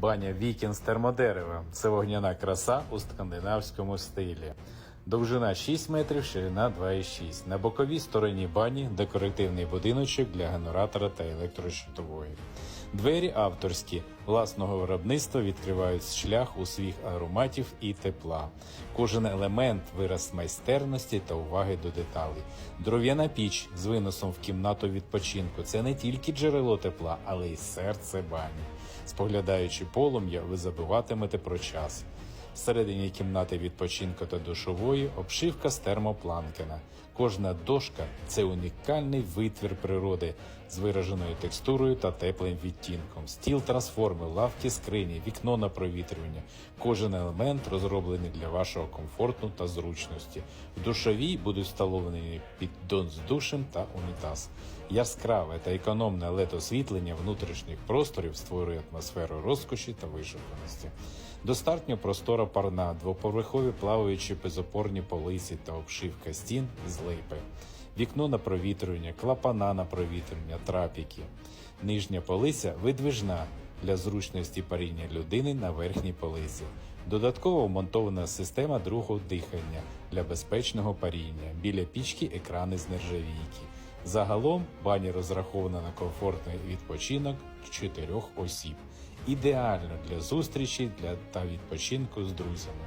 Баня Вікін з термодерева. Це вогняна краса у скандинавському стилі. Довжина 6 метрів, ширина 2,6. На боковій стороні бані декоративний будиночок для генератора та електрощитової. Двері авторські власного виробництва відкривають шлях у свіг ароматів і тепла. Кожен елемент вираз майстерності та уваги до деталей. Дров'яна піч з виносом в кімнату відпочинку це не тільки джерело тепла, але й серце бані. Споглядаючи полум'я, ви забуватимете про час. Всередині кімнати відпочинку та душової обшивка з термопланкена. Кожна дошка це унікальний витвір природи з вираженою текстурою та теплим відтінком. Стіл трансформи, лавки скрині, вікно на провітрювання. Кожен елемент розроблений для вашого комфорту та зручності. В душовій будуть встановлені піддон з душем та унітаз. Яскраве та економне led освітлення внутрішніх просторів створює атмосферу розкоші та вишуканості. Достатньо простора парна, двоповерхові плаваючі безопорні полиці та обшивка стін з липи. Вікно на провітрювання, клапана на провітрювання, трапіки. Нижня полиця видвижна для зручності паріння людини на верхній полиці. Додатково вмонтована система другого дихання для безпечного паріння. Біля пічки екрани з нержавійки. Загалом баня розрахована на комфортний відпочинок чотирьох осіб. Ідеально для зустрічі для та відпочинку з друзями.